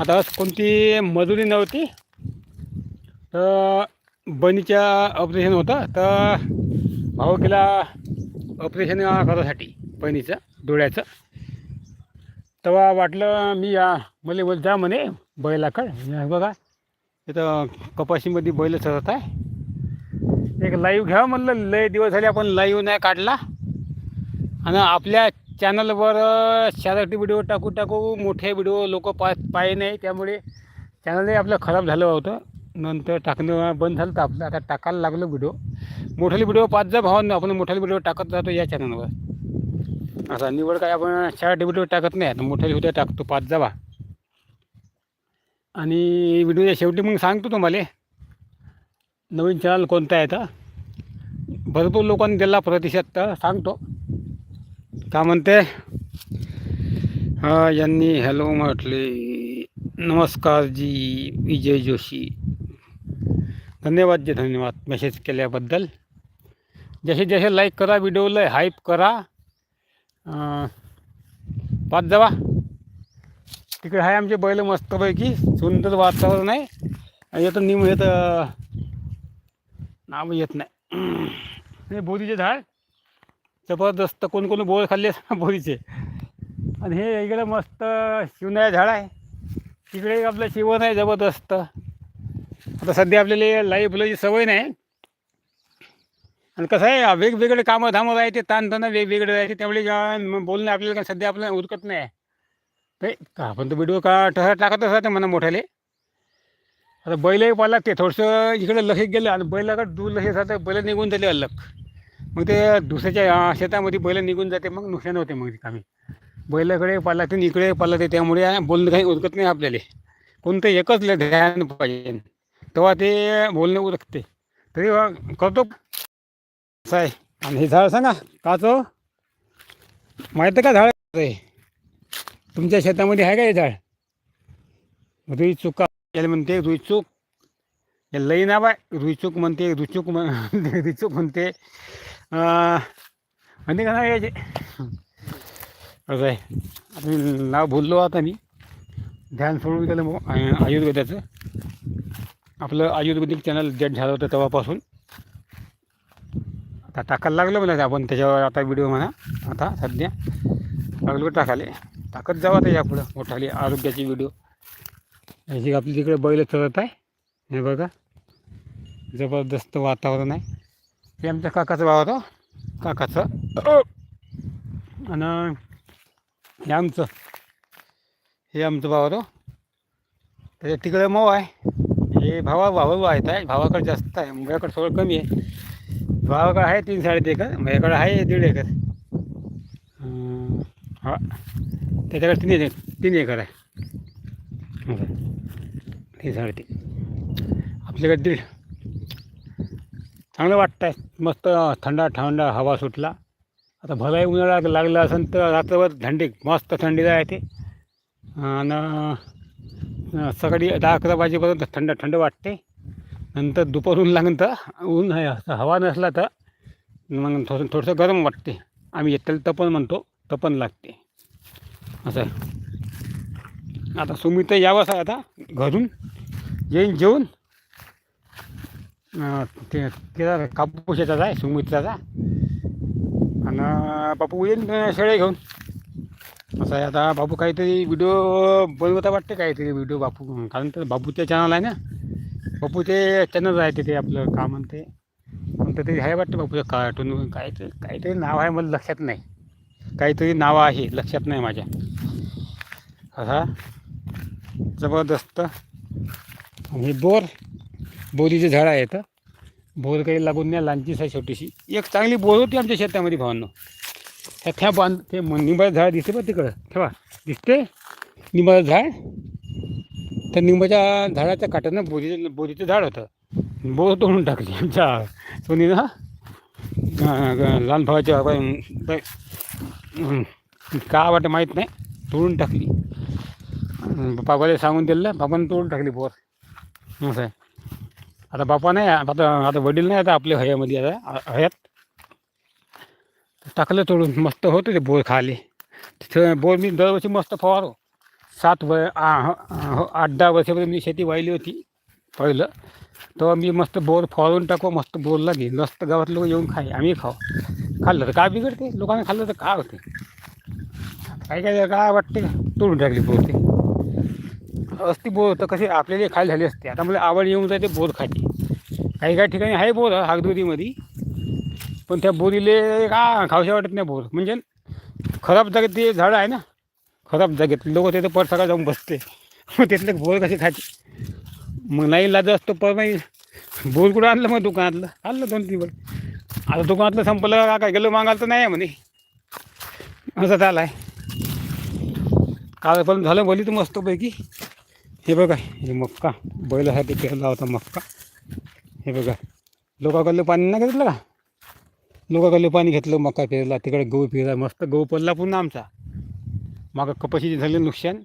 आता कोणती मजुरी नव्हती. तर बनीच्या ऑपरेशन होतं. तर भाऊ केला ऑपरेशन करायसाठी बहिणीचं डोळ्याचं. तेव्हा वाटलं मी या मला बोल जा म्हणे बैलाकड. बघा इथं कपाशीमध्ये बैल चढत आहे. एक लाईव्ह घ्या म्हणलं लय दिवस झाले आपण लाईव्ह नाही काढला. आणि आपल्या चॅनलवर शॉर्ट व्हिडिओ टाकू टाकू मोठे व्हिडिओ लोक पा पाहे नाही त्यामुळे चॅनलही आपलं खराब झालं होतं. नंतर टाकणं बंद झालं तर आपलं. आता टाकायला लागलं व्हिडिओ. मोठाले व्हिडिओ पाच जा भावांना आपण मोठाले व्हिडिओ टाकत जातो या चॅनलवर. आता निवड काय आपण शॉर्ट व्हिडिओ टाकत नाही. आता मोठाले व्हिडिओ टाकतो पाच जावा आणि व्हिडिओच्या शेवटी मग सांगतो तुम्हाला नवीन चॅनल कोणता आहे तर? भरपूर लोकांनी दिला प्रतिसाद तर सांगतो. का म्हणते? हा यांनी हॅलो म्हटले. नमस्कार जी विजय जोशी. धन्यवाद जे धन्यवाद. मेसेज केल्याबद्दल. जसे जसे लाईक करा व्हिडिओला हाईप करा. पाच जावा. तिकडे आहे आमचे बैल मस्तपैकी. सुंदर वातावरण आहे. आणि येतं निम येतं नाव येत नाही. बोरीचे झाड. जबरदस्त कोण कोण बोर खाल्ले बोरीचे. आणि हे इकडे मस्त शिवनाय झाड आहे. तिकडे आपलं शिवण आहे जबरदस्त. आता सध्या आपल्याला लाई फुलाची सवय नाही. आणि कसं आहे वेगवेगळे कामं धामं राहते ताणतणं वेगवेगळे राहते त्यामुळे मग बोलणं आपल्याला काय सध्या आपल्याला उरकत नाही. ते का आपण तर व्हिडिओ का ठसा टाकतच राहते म्हणा मोठ्याले. आता बैलही पाला ते थोडंसं इकडे लक्ष गेलं आणि बैलाकडे दूर लक्ष जातं बैल निघून जाते अलग. मग ते दुसऱ्याच्या शेतामध्ये बैल निघून जाते मग नुकसान होते मग कामी. बैलाकडे पाला ते इकडे पाला ते त्यामुळे बोलणं काही उरकत नाही आपल्याला. कोणतं एकच ध्यान पाहिजे. तेव्हा ते बोलणं उरकते. तरी करतो असं आहे आणि हे झाड सांगा काचो. माहिती का झाड? आहे तुमच्या शेतामध्ये आहे का हे झाड? रुई चुका याला म्हणते रुई चूक लई ना बाय रुई रुईचूक म्हणते रुचूक म्हण रुचूक म्हणते. अं, म्हणते का ना याचे असं आहे आता नाव भुललो आता मी ध्यान सोडून गेलं मग आयुर्वेदाचं आपलं आयुर्वेदिक चॅनल डेट झालं होतं तेव्हापासून आता टाकायला लागलं म्हणा आपण त्याच्यावर आता व्हिडिओ म्हणा आता सध्या लागलो टाकाले टाकत जावं आता यापुढं मोठाली आरोग्याची व्हिडिओ याची आपली तिकडे बैल चढत आहे हे बघा जबरदस्त वातावरण आहे हे आमच्या काकाचं भाव होतं. काकाचं. आणि हे आमचं. हे आमचं भाव होतं. त्याच्या तिकडे मऊ आहे. हे भावा भाऊ आहेत आहे. भावाकडे जास्त आहे. माझ्याकडे थोडं कमी आहे. भावाकडे आहे तीन साडेतीन एकर. माझ्याकडे आहे दीड एकर. हा. त्याच्याकडे तीन एकर तीन एकर आहे. तीन साडेतीन आपल्याकडे दीड चांगलं वाटतं आहे मस्त थंडा थंड हवा सुटला. आता भलाही उन्हाळा लागला असेल तर रात्रभर थंडी मस्त थंडी राहते. आणि सकाळी दहा अकरा वाजेपर्यंत थंड थंड वाटते. नंतर दुपारून लागून तर ऊन आहे असं हवा नसला तर मग थोडं थोडंसं गरम वाटते. आम्ही त्याला तपन म्हणतो तपन लागते. असं आता सुमित यावंच आहे आता घरून. येईन जेवून ते ते त्याचा कापूस येतात आहे सुमित्राचा आणि बापू येईन शेळे घेऊन. असं आहे आता बापू काहीतरी व्हिडिओ बनवता वाटते काहीतरी व्हिडिओ बापू कारण तर बापूचे चॅनल आहे ना. बापू ते चॅनल आहे ते आपलं का म्हणते म्हणतं तरी आहे वाटतं बापूचं कार्टून काहीतरी काहीतरी नाव आहे मला लक्षात नाही. काहीतरी नाव आहे लक्षात नाही माझ्या. असा जबरदस्त. आणि बोर बोरीचे झाड आहेत. बोर काही लागून नाही लहानचीच आहे छोटीशी. एक चांगली बोर होती आमच्या शेतामध्ये भावांनो. ह्या त्या बांध ते निंबाचं झाड दिसते बघ तिकडं. ठेवा. दिसते? निंबाचं झाड? त्या निंबाच्या झाडाच्या काट्यानं बोरीचं बोरीचं झाड होतं. बोर तोडून टाकली आमच्या सोनीनं हा. ग- लहान भावाच्या का वाटतं माहीत नाही. तोडून टाकली. बाबाला सांगून दिलं बाबानं तोडून टाकली बोर. असं आहे. आता बापा नाही आता आता वडील नाही आता आपल्या हयामध्ये आता हयात. टाकलं तोडून मस्त होतं ते बोर खाली. तिथं बोर मी दरवर्षी मस्त फवारो. सात व हो, आठ दहा वर्षापर्यंत मी शेती वाहिली होती पहिलं. तेव्हा मी मस्त बोर फवारून टाकू मस्त बोरला घे मस्त गावात लोक येऊन खाय आम्ही खाऊ खाल्लं तर काय बिघडते? लोकांना खाल्लं तर काय होते? काय काय काय वाटते? तोडून टाकली बोर ते असती बोर तर कसे आपल्याला खायला झाली असते. आता मला आवड येऊन जाते बोर खायची. काही काही ठिकाणी आहे बोर हागदुरीमध्ये पण त्या बोरीले का खाऊशा वाटत नाही बोर. म्हणजे खराब जागेत ते झाडं आहे ना खराब जागेत. लोक तिथं पर सकाळ जाऊन बसते. मग तिथले बोर कसे खायचे? मग नाही लाज असतो पर नाही बोर कुठं आणलं मग दुकानातलं? आणलं दोन तीन वेळ. आता दुकानातलं संपलं का काय? गेलो मागायला तर नाही आहे म्हणे. असं झालं आहे. कालपर्यंत पण झालं बोली तर मस्तपैकी. हे बघा हे मक्का. बैलासाठी पेरला होता मक्का. हे बघा. लोकाकडलं पाणी नाही घेतलं का? लोकाकडलं पाणी घेतलं मक्का पेरला. तिकडे गहू पेरला. मस्त गहू पडला पुन्हा आमचा. मागं कपाशीचे झाली नुकसान.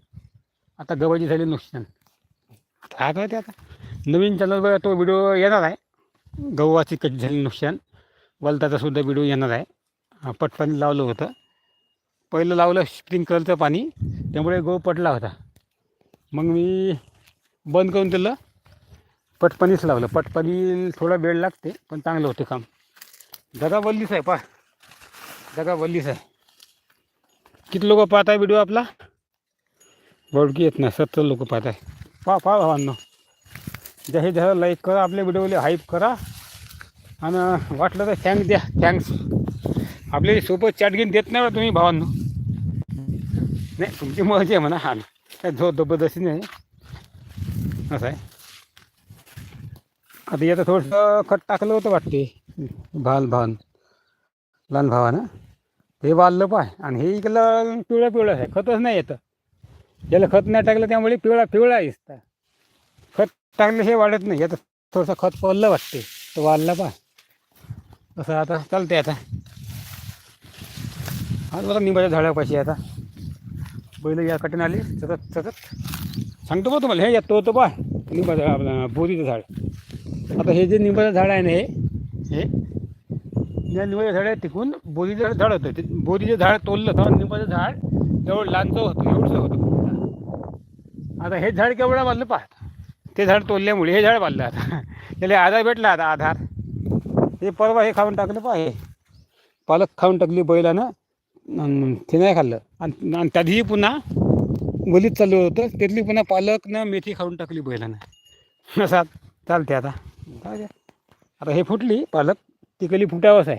आता गव्हाची झाली नुकसान. काय करते आता? नवीन चॅनलवर तो व्हिडिओ येणार आहे. गव्हाची कशी झाली नुकसान. वलताचा सुद्धा व्हिडिओ येणार आहे. पटपाणी लावलं होतं. पहिलं लावलं स्प्रिंकलरचं पाणी. त्यामुळे गहू पडला होता. मग मी बंद करून दिलं. पटपणीच लावलं. पटपणी थोडा वेळ लागते पण चांगलं होते काम. जगा वल्लीच आहे पा. जगा वल्लीच आहे. किती लोक पाहत आहे व्हिडिओ आपला? बडकी येत नाही. सत्तर लोक पाहत आहे. पा पा भावांनो. जसे जसं लाईक करा आपल्या व्हिडिओले हाईप करा. आणि वाटलं तर थँक्स द्या. थँक्स आपले सोबत चॅट घेऊन देत नाही बा तुम्ही भावांनो. नाही तुमची मर्जी आहे म्हणा. हा काय झो जबरदस्ती नाही. असं आहे. आता याचं थोडंसं खत टाकलं होतं वाटते. भाल भान. लहान भावानं. ते वाढलं पाय. आणि हे इकडलं पिवळं पिवळं आहे. खतच नाही येतं. ज्याला खत नाही टाकलं त्यामुळे पिवळा पिवळा दिसतं. खत टाकलं हे वाढत नाही. याचं थोडंसं खत पडलं वाटते. तो वाढला पाय. असं आता चालते आता. आज बघा निंबाच्या झाडापाशी आता. बैल या कठीण आली. सतत सतत. सांगतो बा तुम्हाला हे येतो होतं बा निंबाचं आपलं बोरीचं झाड. आता हे जे निंबाचं झाड आहे ना हे हे या निंबाचं झाड आहे बोरीचं झाड होतं. ते बोरीचं झाड तोडलं तर निंबाचं झाड एवढं लांबचं होतं एवढंच होतं. आता हे झाड केवढं बांधलं पाहत. ते झाड तोडल्यामुळे हे झाड बांधलं आता. त्याला आधार भेटला आता आधार. हे परवा हे खाऊन टाकलं पा हे. पालक खाऊन टाकली बैलानं. ते नाही खाल्लं. आणि आणि त्यातही पुन्हा गलीत चाललं होतं. त्यातली पुन्हा पालकनं मेथी खाऊन टाकली बैलानं. असा चालते आता. काय आता हे फुटली पालक. ती कली फुटावंच आहे.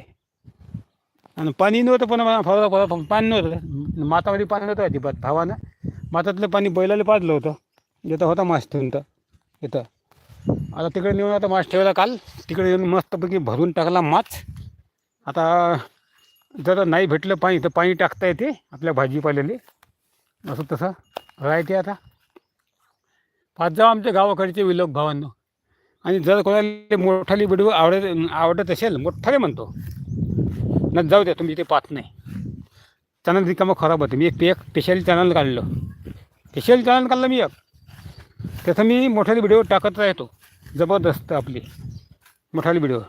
आणि पाणी नव्हतं पण फळा फळा पाणी नव्हतं. मातामध्ये पाणी नव्हतं अजिबात भावानं. मातातलं पाणी बैलाला पाजलं होतं. येतं होता मास ठेवून तर. इथं. आता तिकडे नेऊन आता मास ठेवला काल. तिकडे येऊन मस्तपैकी भरून टाकला माच आता जर नाही भेटलं पाणी तर पाणी टाकता येते आपल्या भाजीपाल्याले. असं तसं राहते आता. पाच जाऊ आमच्या गावाकडचे विलोक भावांनो. आणि जर कोणाला मोठाली व्हिडिओ आवडत आवडत असेल मोठाले म्हणतो. न जाऊ द्या तुम्ही ते पाहत नाही. चॅनल रिकामं खराब होते. मी एक एक स्पेशल चॅनल काढलं. स्पेशल चॅनल काढलं मी एक. त्याचं मी मोठ्याली व्हिडिओ टाकत राहतो. जबरदस्त आपली. मोठाले व्हिडिओ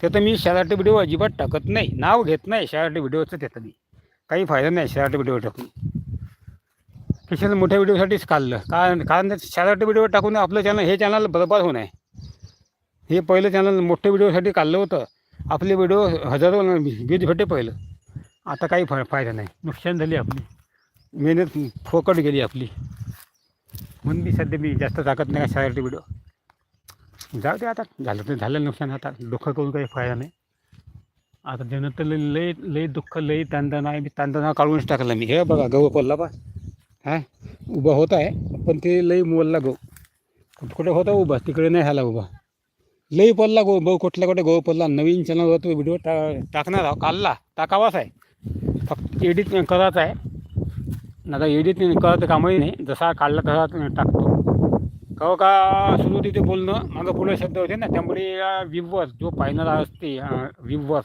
त्याचं मी शराटे व्हिडिओ अजिबात टाकत नाही. नाव घेत नाही शराटे व्हिडिओचं त्याचं मी. काही फायदा नाही शराटे व्हिडिओ टाकून. स्पेशल मोठ्या व्हिडिओसाठीच काढलं. कारण कारण शराटे व्हिडिओ टाकून आपलं चॅनल हे चॅनल बरोबर होऊ नये. हे पहिलं चॅनल मोठ्या व्हिडिओसाठी काढलं होतं. आपले व्हिडिओ हजारो व्ह्यूज भेटे पहिलं. आता काही फा फायदा नाही. नुकसान झाली आपली. मेहनत फोकट गेली आपली. म्हणून मी सध्या मी जास्त टाकत नाही का शराटे व्हिडिओ जाऊ दे आता. झालं तर झालं नुकसान आता दुःख करून काही फायदा नाही. आता ज्यानं तर लई लई दुःख लई तांदणा आहे. मी तांदणा काढूनच टाकला मी. हे बघा गहू पडला बा. हा? उभा होत आहे पण ते लई मोलला गहू. कुठं कुठं होता उभा? तिकडे नाही झाला उभा. लई पडला गहू. भाऊ कुठल्या कुठे गहू पडला. नवीन चॅनलवर तो व्हिडिओ टा टाकणार आहो. काढला. टाकावाच आहे. फक्त एडिट करायचं आहे. आता एडिट करायचं कामही नाही. जसा काढला तसा टाक कहो का सुरू तिथे बोलणं? मागं पुढे शब्द होते ना त्यामुळे विवर जो पाहणारा असते विवर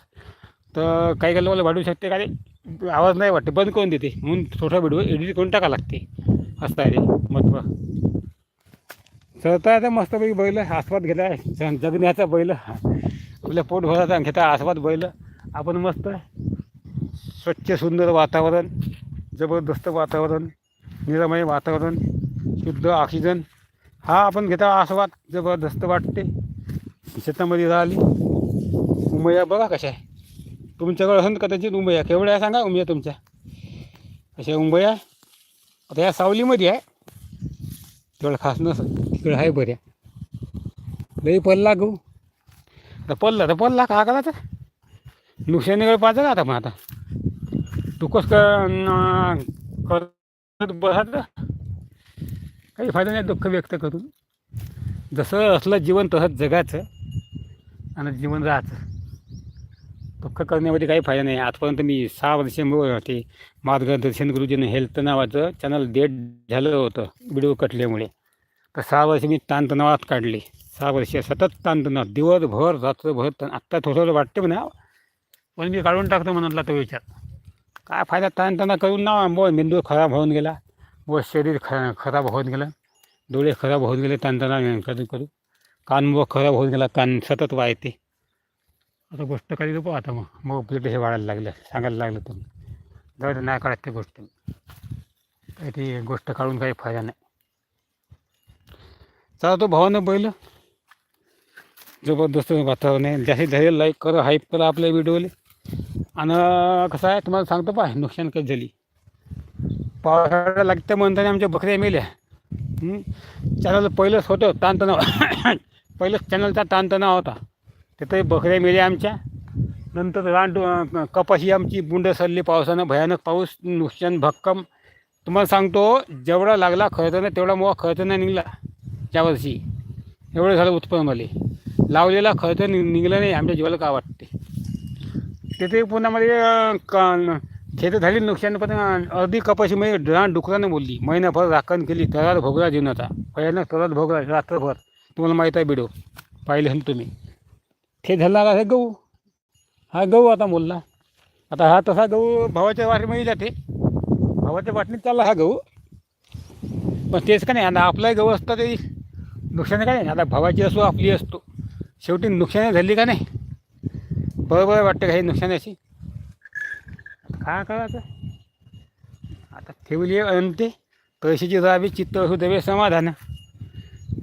तर काही काही मला वाढू शकते का रे? आवाज नाही वाटते बंद करून देते. म्हणून छोटा व्हिडिओ एडिट करून टाका लागते. असं आहे रे महत्त्व तर आता मस्तपैकी बैल आस्वाद घेता आहे. जगण्याचा बैल. आपल्या पोट भराचा घेता आस्वाद बैल. आपण मस्त स्वच्छ सुंदर वातावरण जबरदस्त वातावरण निरामय वातावरण शुद्ध ऑक्सिजन हा आपण घेता आस्वाद जबरदस्त वाटते. शेतामध्ये राहिली उमया बघा कशा आहे. तुमच्याकडे असेल त्याची उंबया केवढ्या आहे सांगा उमया तुमच्या. अशा उंबया आता या सावलीमध्ये आहे. तेवढं खास नसं तिकडे आहे बऱ्या. लई पल्ला गहू. आता पडला तर पडला का करायचं नुकसानीकडे पाहिजे का आता पण आता. तू कस करत बसायचं काही फायदा नाही दुःख व्यक्त करून. जसं असलं जीवन तसंच जगायचं आणि जीवन राहायचं. दुःख करण्यामध्ये काही फायदा नाही. आजपर्यंत मी सहा वर्ष होते ते मार्गदर्शन गुरुजीनं हेल्थ नावाचं चॅनल डेट झालं होतं व्हिडिओ कटल्यामुळे. तर सहा वर्ष मी ताणतणावात काढले. सहा वर्ष सतत ताणतणाव. दिवसभर रात्रभर ताण आत्ता थोडं वाटते म्हणा. पण मी काढून टाकतो म्हणतला तो विचार. काय फायदा? ताणतणाव करून ना मेंदू खराब होऊन गेला. व शरीर ख खराब होऊन गेलं. डोळे खराब होऊन गेले ताणतणाव करू करू कान मग खराब होऊन गेला कान सतत वायते आता गोष्ट कधी पाहू आता मग मग हे वाढायला लागलं सांगायला लागलं तुम्ही दर नाही काढत ते गोष्ट. काही ती गोष्ट काढून काही फायदा नाही. चला तो भावानं बैल जबरदस्त वातावरण आहे. जास्तीत जास्त लाईक करा हाईप करा आपल्या व्हिडिओले आणि कसं आहे तुम्हाला सांगतो पाय नुकसान कधी झाली. पावसाळा लागतं म्हणताना आमच्या बकऱ्या मेल्या. चॅनल पहिलंच होतं ताणतणाव. पहिलंच चॅनलचा ताणतणाव होता. तिथंही बकऱ्या मेल्या आमच्या. नंतर रान कपाशी आमची बुंड सरली पावसानं. भयानक पाऊस नुकसान भक्कम. तुम्हाला सांगतो जेवढा लागला खर्चानं तेवढा मोठा खर्च नाही निघला. त्यावर्षी एवढं झालं उत्पन्न मला लावलेला खर्च नि निघला नाही आमच्या जीवाला का वाटते? तिथे पुन्हा मध्ये शेतं झाली नुकसान पण अर्धी अर्धी कपाशीमध्ये म्हणजे रान डुकरानं बोलली. महिनाभर राखण केली तरार भोगला जीवनाचा. पहिल्यांदा तरार भोगला रात्रभर. तुम्हाला माहीत आहे बिडो. पाहिले असेल तुम्ही. ते झाला हे गहू? हा गहू आता बोलला आता हा तसा गहू भावाच्या वाटणीमध्ये जाते. भावाच्या वाटणीत चालला हा गहू. पण तेच का नाही आता आपलाही गहू असतं ते नुकसान काय नाही? आता भावाची असो आपली असतो शेवटी नुकसान झाली का नाही? बरोबर वाटतं का हे काय करायचं आता? ठेवली आहे अंते पैशाची राहावी चित्त असू द्यावे समाधान.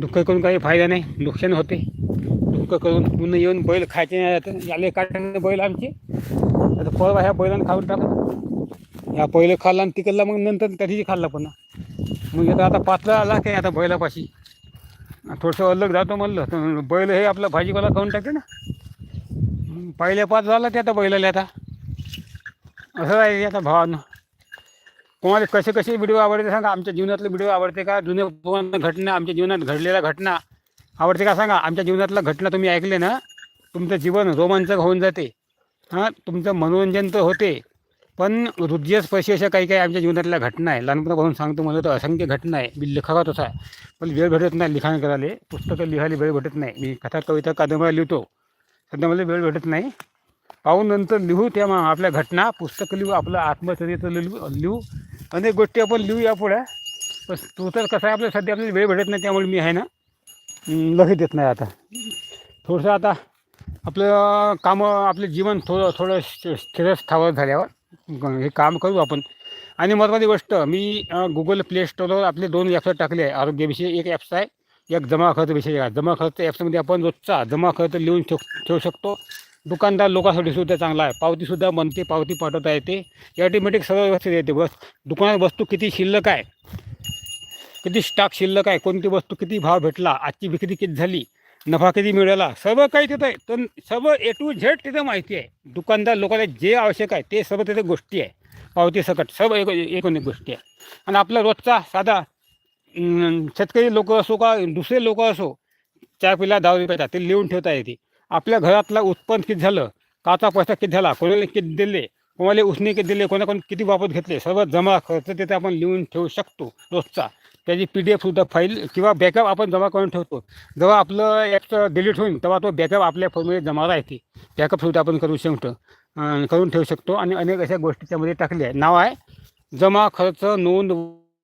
दुःख करून काही फायदा नाही. नुकसान होते. दुःख करून पुन्हा येऊन बैल खायचे नाही जातं याले काढणे बैल आमचे. आता परवा ह्या बैलानं खाऊन टाकलं ह्या पहिलं खाल्ला आणि तिकडला मग नंतर त्याची खाल्ला पुन्हा. मग आता आता पातळा आला काय आता बैलापाशी. थोडंसं अलग जातो म्हणलं. तर बैल हे आपलं भाजीपाला खाऊन टाकते ना. पहिल्या पाच झाला ते आता बैलाला आता. असं आहे आता भावानं. कोणाला कसे कसे व्हिडिओ आवडते सांगा. आमच्या जीवनातले व्हिडिओ आवडते का? जुने पूर्ण घटना आमच्या जीवनात घडलेल्या घटना आवडते का सांगा? आमच्या जीवनातल्या घटना तुम्ही ऐकले ना तुमचं जीवन रोमांचक होऊन जाते. हां तुमचं मनोरंजन तर होते पण हृदयच पैसे अशा काही काही आमच्या जीवनातल्या घटना आहे. लहानपणापासून सांगतो मला तर असंख्य घटना आहे. मी लेखका तसा आहे. पण वेळ भेटत नाही लिखाण करायला. पुस्तकं लिहायला वेळ भेटत नाही. मी कथा कविता कादंबऱ्या लिहितो. सध्या मला वेळ भेटत नाही. पाहून नंतर लिहू त्या मग आपल्या घटना पुस्तकं लिहू आपलं आत्मचरित्र लिहू लिहू. अनेक गोष्टी आपण लिहू या पुढे. पण तो तर कसं आहे आपल्या सध्या आपल्याला वेळ भेटत नाही त्यामुळे मी आहे ना लक्ष देत नाही आता. थोडंसं आता आपलं कामं आपलं जीवन थोडं थोडं स्थिरस्थावर झाल्यावर हे काम करू आपण. आणि महत्त्वाची गोष्ट मी गुगल प्ले स्टोरवर आपले दोन ॲप्स टाकले आहे आरोग्याविषयी एक ॲप्स आहे एक जमा खर्च विषयी. आहे जमा खर्च ॲप्समध्ये आपण रोजचा जमा खर्च लिहून ठेव ठेवू शकतो. दुकानदार लोकांसाठी सुद्धा चांगला आहे. पावतीसुद्धा बनते पावती पाठवता येते. ॲटोमॅटिक सर्व व्यवस्थित येते. बस दुकानात वस्तू किती शिल्लक आहे? किती स्टॉक शिल्लक आहे? कोणती वस्तू किती भाव भेटला? आजची विक्री किती झाली? नफा किती मिळाला? सर्व काही तिथं आहे. तर सर्व ए टू झेड तिथं माहिती आहे. दुकानदार लोकांना जे आवश्यक आहे ते सर्व तिथे गोष्टी आहे. पावती सकट सर्व एक एकूण एक गोष्टी आहे. आणि आपला रोजचा साधा शेतकरी लोक असो का दुसरे लोक असो चहा पिला दहा रुपयाचा ते लिहून ठेवता येते. आपल्या घरातला उत्पन्न किती झालं? काचा पैसा किती झाला? कोणाला किती दिले? कोणाला उसने किती दिले? कोणाकडून किती वापस घेतले? सर्व जमा खर्च तिथे आपण लिहून ठेवू शकतो रोजचा. त्याची पी डी एफसुद्धा फाईल किंवा बॅकअप आपण जमा करून ठेवतो. जेव्हा आपलं ॲप डिलीट होईल तेव्हा तो बॅकअप आपल्या फोनमध्ये जमा राहते. बॅकअपसुद्धा आपण करू शकतो. करून ठेवू शकतो. आणि अनेक अशा गोष्टी त्यामध्ये टाकल्या आहे नाव आहे जमा खर्च नोंद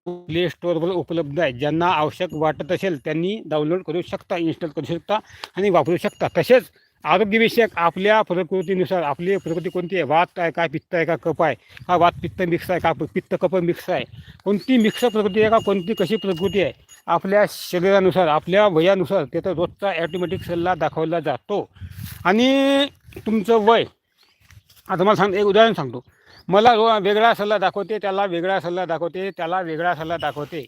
प्ले स्टोअरवर उपलब्ध आहे. ज्यांना आवश्यक वाटत असेल त्यांनी डाउनलोड करू शकता इन्स्टॉल करू शकता आणि वापरू शकता. तसेच आरोग्यविषयक आपल्या प्रकृतीनुसार आपली प्रकृती कोणती आहे? वात आहे का पित्त आहे का कप आहे? हा वात पित्त मिक्स आहे का? पित्त कप मिक्स आहे. कोणती मिक्स प्रकृती आहे का? कोणती कशी प्रकृती आहे? आपल्या शरीरानुसार आपल्या वयानुसार त्याचा रोजचा ॲटोमॅटिक सल्ला दाखवला जातो. आणि तुमचं वय आता मला सांग एक उदाहरण सांगतो. मला रो वेगळा सल्ला दाखवते त्याला वेगळा सल्ला दाखवते त्याला वेगळा सल्ला दाखवते.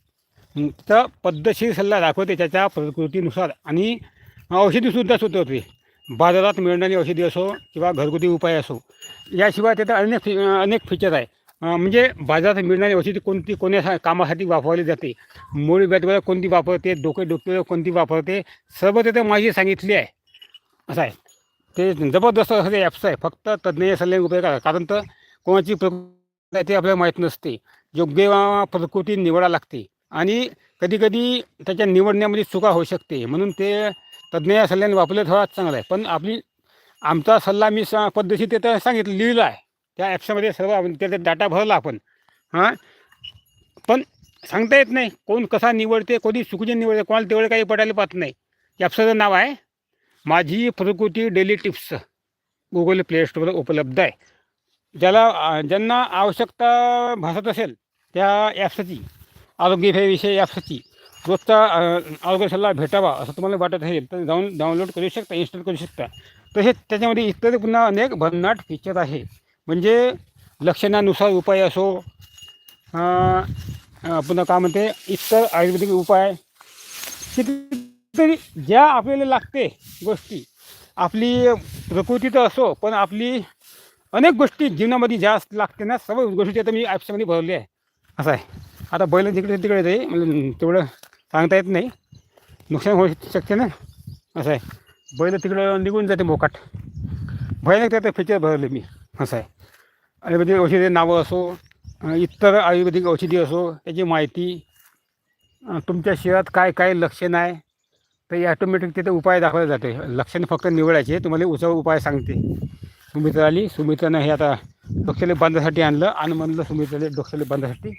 तर पद्धतशीर सल्ला दाखवते त्याच्या प्रकृतीनुसार. आणि औषधीसुद्धा सुचवते. बाजारात मिळणारी औषधी असो किंवा घरगुती उपाय असो. याशिवाय त्याचा अनेक फी अनेक फीचर आहे. म्हणजे बाजारात मिळणारी औषधी कोणती कोण्या कामासाठी वापरली जाते? मूळ व्याधीवर कोणती वापरते? डोके डोक्यावर कोणती वापरते? सर्व तिथं माहिती सांगितली आहे. असं आहे. ते जबरदस्त असं ते ॲप्स आहे. फक्त तज्ज्ञ सल्ले उपयोग करा. कारण तर कोणाची प्रकृती ते आपल्याला माहीत नसते. योग्य प्रकृती निवडा लागते. आणि कधीकधी त्याच्या निवडण्यामध्ये चुका होऊ शकते. म्हणून ते तज्ज्ञ या सल्ल्याने वापरलं थोडा चांगला आहे. पण आपली आमचा सल्ला मी सा पद्धती ते तर सांगितलं लिहिलं आहे. त्या ॲप्समध्ये सर्व आपण त्याचा डाटा भरला आपण. हां? पण सांगता येत नाही. कोण कसा निवडते कोणी चुकीचे निवडते कोणाला तेवढं काही पडायला पाहत नाही. ॲप्सचं नाव आहे माझी प्रकृती डेली टिप्स. गुगल प्ले स्टोरवर उपलब्ध आहे. ज्याला ज्यांना आवश्यकता भासत असेल त्या ॲप्सची आरोग्यविषयी ॲप्सची रोजचा आरोग्य सल्ला भेटावा असं तुम्हाला वाटत असेल तर जाऊन डाउनलोड करू शकता इन्स्टॉल करू शकता. तसेच त्याच्यामध्ये इतर पुन्हा अनेक भन्नाट फीचर आहे. म्हणजे लक्षणानुसार उपाय असो पुन्हा काय म्हणते इतर आयुर्वेदिक उपाय कितीतरी ज्या आपल्याला लागते गोष्टी आपली प्रकृती तर असो पण आपली अनेक गोष्टी जीवनामध्ये ज्या लागते ना सर्व गोष्टी आता मी ॲप्समध्ये भरली आहे. असं आहे. आता बैल तिकडे तिकडे जाई म्हणजे तेवढं सांगता येत नाही. नुकसान होऊ शकते ना असं आहे. बैल तिकडं निघून जाते मोकाट. भयानक त्यात फीचर भरले मी असं आहे. आयुर्वेदिक औषधी नावं असो इतर आयुर्वेदिक औषधी असो त्याची माहिती तुमच्या शरीरात काय काय लक्षण आहे तर ॲटोमॅटिक तिथे उपाय दाखवले जाते. लक्षण फक्त निवडायचे तुम्हाला उचल उपाय सांगते. सुमित्रा आली सुमित्रानं हे आता डोक्याला बांधासाठी आणलं. आणि म्हणलं सुमित्राला डोक्याला बांधासाठी.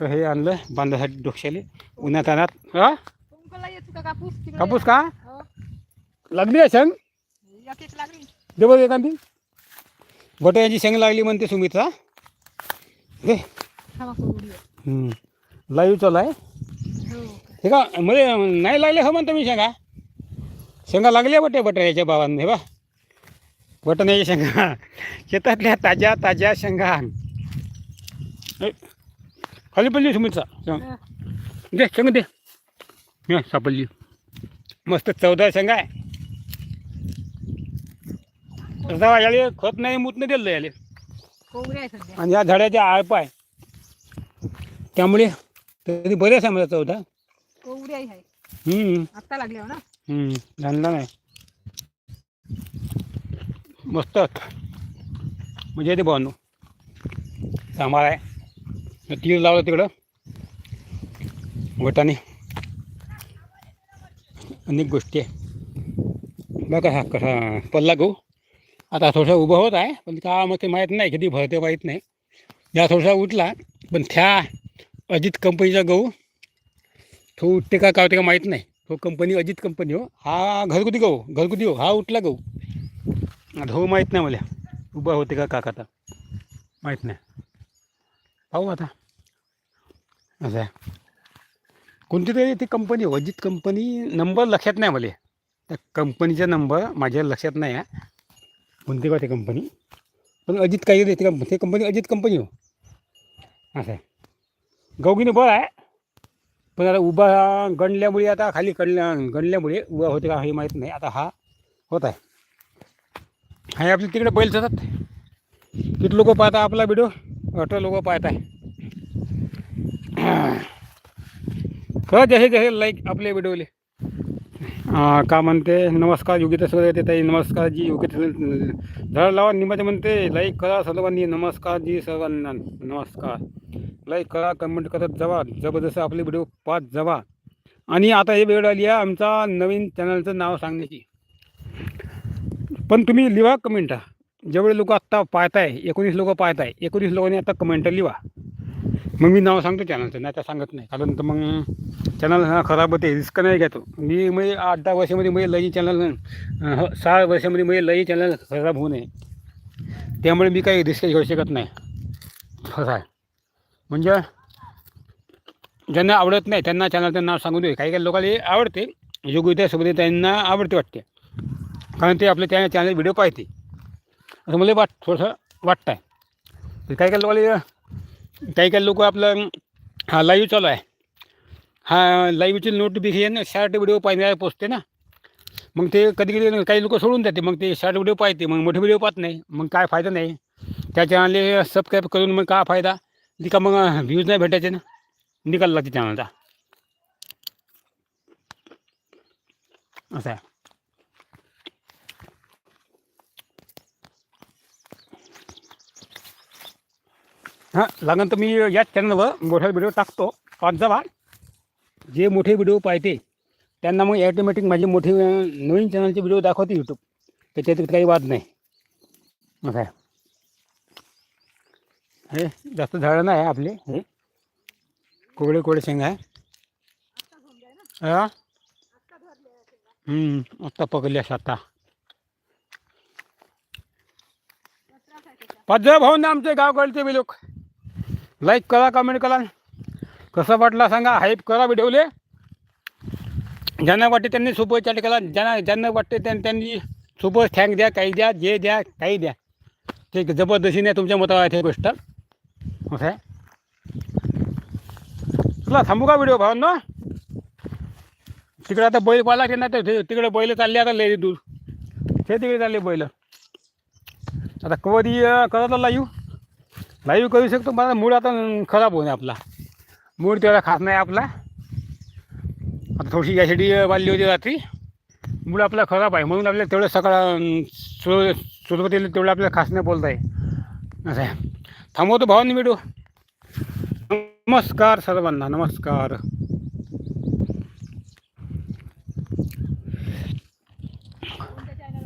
तर हे आणलं बांधासाठी डोक्याला. उन्हात आणत. हा? कापूस? कापूस का? हो. लागली आहे शेंग? एक एक लागली. दे बरं एखादी गोट्याची शेंग लागली म्हणते सुमित्रा. हे. लाईव्ह चालू आहे. हो. हे का मध्ये नाही लागले हो म्हणतो मी शेंगा? शेंगा लागल्या बटे बटाण्याच्या बाबांनी हे बा? बटाण्याच्या शेंगा. शेतातल्या ताज्या ताज्या शेंगा. खाली पडली हं. दे शेंग दे. हं, सापडली. मस्त चौदा शेंगा आहे. याले खत नाही मूत नाही दिलं याले. आणि या झाडाच्या आळपा आहे. त्यामुळे तरी बरेच आहे मला चौदा. हम्म. हो ना? हम्म, नाही. मस्त म्हणजे ते भावनो सांभाळ आहे. तीर लावलं तिकडं. वटाने अनेक गोष्टी आहे. बघा हा कसा पल्ला गहू. आता थोडासा उभं होत आहे पण का मग ते माहीत नाही किती भरते माहीत नाही. या थोडासा उठला पण त्या अजित कंपनीचा गहू तो उठते का काय होते का माहीत नाही. तो कंपनी अजित कंपनी हो. हा घरगुती गहू घरगुती हो हा उठला गहू. आता हो माहीत नाही मला. उभा होते का काका आता? माहीत नाही. पाहू आता. असं आहे कोणती तरी ती कंपनी हो अजित कंपनी नंबर लक्षात नाही मला. त्या कंपनीचा नंबर माझ्या लक्षात नाही आहे. कोणती का ती कंपनी पण अजित काही ती कंपनी ते कंपनी अजित कंपनी हो. असं आहे गवगीने बरं आहे. पण आता उभा गणल्यामुळे आता खाली गणल्या गणल्यामुळे उभा होते का हे माहीत नाही. आता हा होत आहे. हा आपले तिकडे बैल जातात. किती लोक पाहता आपला व्हिडिओ अठरा लोक पाहत आहे खरं जसे जसे लाईक आपले व्हिडिओले का म्हणते नमस्कार योगिता सर येते ताई नमस्कार जी योगिता झाड लावा निमाचे म्हणते लाईक करा सर्वांनी नमस्कार जी सर्वांना नमस्कार. लाईक करा कमेंट करत जावा जबरदस्त आपले व्हिडिओ पाहत जावा. आणि आता हे वेळ आली आहे आमचा नवीन चॅनलचं नाव सांगण्याची. पण तुम्ही लिहा कमेंटा जेवढे लोक आत्ता पाहत आहे एकोणीस लोक पाहत आहे एकोणीस लोकांनी आता कमेंट लिहा मग मी नाव सांगतो चॅनलचं नाही तर सांगत नाही. कारण तर मग चॅनल हा खराब होते रिस्क नाही घेतो. मी म्हणजे आठ दहा वर्षामध्ये म्हणजे लई चॅनल सहा वर्षामध्ये म्हणजे लई चॅनल खराब होऊ नये. त्यामुळे मी काही रिस्क घेऊ शकत नाही. असं आहे. म्हणजे ज्यांना आवडत नाही त्यांना चॅनलचं नाव सांगू दे काही काही लोकांना आवडते. योग्यतेसोबत त्यांना आवडते वाटते. कारण ते आपले त्या चॅनल व्हिडिओ पाहते. असं मला वाट थोडंसं वाटतं आहे काही काही लोकांना काही काही लोक आपलं हा लाईव्ह चालू आहे. हा लाईव्हची नोटिफिकेशन शॉर्ट व्हिडिओ पाहण्याला पोचते ना. मग ते कधी कधी काही लोक सोडून जाते मग ते शॉर्ट व्हिडिओ पाहते. मग मोठे व्हिडिओ पाहत नाही. मग काय फायदा नाही. त्या चॅनलला सबस्क्राईब करून मग काय फायदा? निका का मग व्ह्यूज नाही भेटायचे ना. निकाल लागते चॅनलचा असं आहे. हां लागन तर मी याच चॅनलवर मोठा व्हिडिओ टाकतो. पाच जवा. जे मोठे व्हिडिओ पाहते त्यांना मग ॲटोमॅटिक माझे मोठे नवीन चॅनलचे व्हिडिओ दाखवते यूट्यूब त्याच्यात काही वाद नाही. असं आहे हे जास्त झाडं नाही आहे आपले हे. कोवळे कोवळे शेंगा. आहे हा? आत्ता पकडली असं आता पाच भाऊ ना आमचे गावकडचे बी लोक. लाईक करा कमेंट करा. कसं वाटला सांगा हाईप करा व्हिडिओले ज्यांना वाटते त्यांनी सुपर चॅट करा. ज्यांना ज्यांना वाटते त्यां त्यांनी सुपर थँक द्या काही द्या जे द्या काही द्या. ते जबरदस्तीने तुमच्या मतावर आहे ते गोष्ट. असं आहे चला थांबू का व्हिडिओ भावांना? तिकडे आता बैल पाला की नाही तर ते- तिकडे बैल चालले आता लई दूर. ते तिकडे चालले बैल. आता कधी करत येऊ लाईव्ह करू शकतो मला मूड आता खराब होणे आपला. मूड तेवढा खास नाही आपला. आता थोडीशी यासाठी वाढली होती रात्री. मूड आपला खराब आहे म्हणून आपल्याला तेवढं सकाळ सुरू सुरुवातीला तेवढं आपल्याला खास नाही बोलता आहे असं आहे. थांबवतो भावांनी व्हिडिओ नमस्कार सर्वांना नमस्कार.